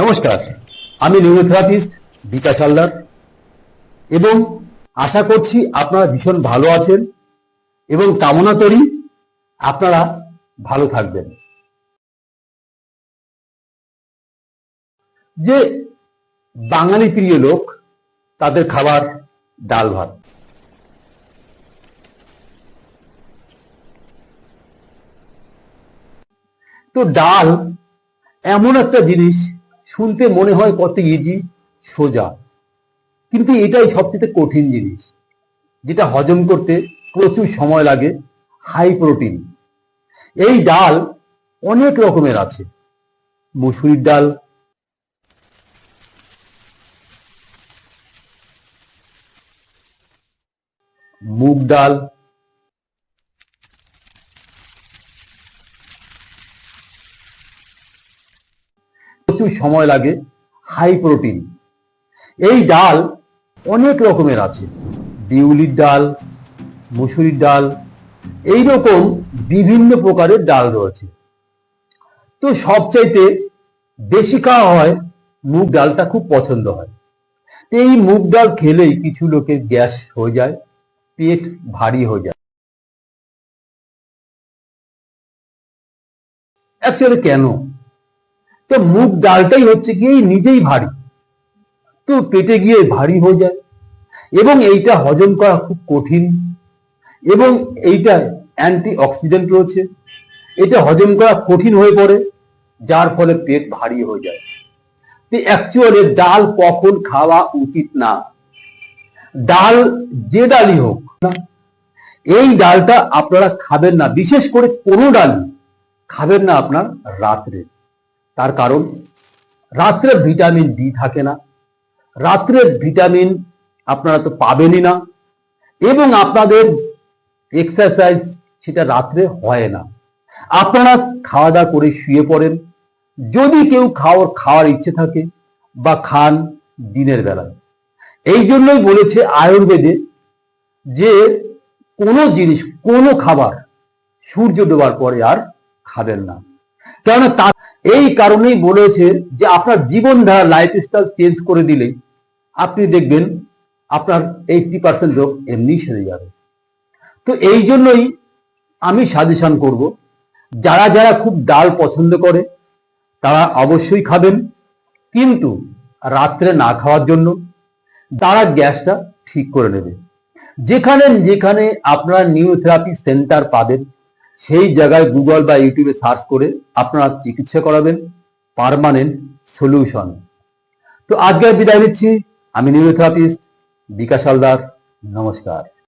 নমস্কার, আমি নিউরোথেরাপিস্ট বিকাশ হালদার। এবং আশা করছি আপনারা ভীষণ ভালো আছেন এবং কামনা করি আপনারা ভালো থাকবেন। যে বাঙালি প্রিয় লোক, তাদের খাবার ডাল ভাত। তো ডাল এমন একটা জিনিস শুনতে মনে হয় কত ইজি সোজা। কিন্তু এটাই সবচেয়ে কঠিন জিনিস, যেটা হজম করতে প্রচুর সময় লাগে হাই প্রোটিন এই ডাল অনেক রকমের আছে, মুসুরির ডাল। মুগ ডাল প্রচুর সময় লাগে হাই প্রোটিন এই ডাল অনেক রকমের আছে। বিউলির ডাল, মুসুরির ডাল, এই রকম বিভিন্ন প্রকারের ডাল রয়েছে। তো সবচাইতে বেশি খাওয়া হয় মুগ ডালটা খুব পছন্দ হয়। এই মুগ ডাল খেলেই কিছু লোকের গ্যাস হয়ে যায়, পেট ভারী হয়ে যায়। অ্যাকচুয়ালি কেন? তো মুগ ডালটাই হচ্ছে কি, নিজেই ভারী। তো পেটে গিয়ে ভারী হয়ে যায়। এবং এইটা হজম করা খুব কঠিন। এবং এইটা অ্যান্টি অক্সিডেন্ট রয়েছে। এটা হজম করা কঠিন হয়ে পড়ে, যার ফলে পেট ভারী হয়ে যায়। তো অ্যাকচুয়ালি ডাল কখন খাওয়া উচিত না? ডাল যে ডালই হোক এই ডালটা আপনারা খাবেন না। বিশেষ করে কোনো ডালই খাবেন না আপনার রাত্রে। তার কারণ, রাত্রে ভিটামিন ডি থাকে না। রাত্রে ভিটামিন আপনারা তো পাবেনই না। এবং আপনাদের এক্সারসাইজ সেটা রাত্রে হয় না। আপনারা খাওয়া দাওয়া করে শুয়ে পড়েন। যদি কেউ খাওয়ার খাওয়ার ইচ্ছে থাকে বা খান দিনের বেলায় এই জন্যই বলেছে আয়ুর্বেদে যে কোনো জিনিস, কোনো খাবার সূর্য ডোবার পরে আর খাবেন না। কেননা তা এই কারণেই বলেছে যে আপনার জীবনধারা লাইফস্টাইল চেঞ্জ করে দিলে আপনি দেখবেন আপনার এইটটি পার্সেন্ট রোগ এমনি সেরে যাবে। তো এই জন্যই আমি সাজেশন করব, যারা যারা খুব ডাল পছন্দ করে, তারা অবশ্যই খাবেন। কিন্তু রাত্রে না খাওয়ার জন্য তারা গ্যাসটা ঠিক করে নেবে। যেখানে যেখানে আপনারা নিউথেরাপি সেন্টার পাবেন সেই জায়গায় গুগল বা ইউটিউবে সার্চ করে আপনারা চিকিৎসা করাবেন পারমানেন্ট সলিউশন তো আজকে বিদায় নিচ্ছি। আমি নিউরোথেরাপিস্ট বিকাশ হালদার। নমস্কার।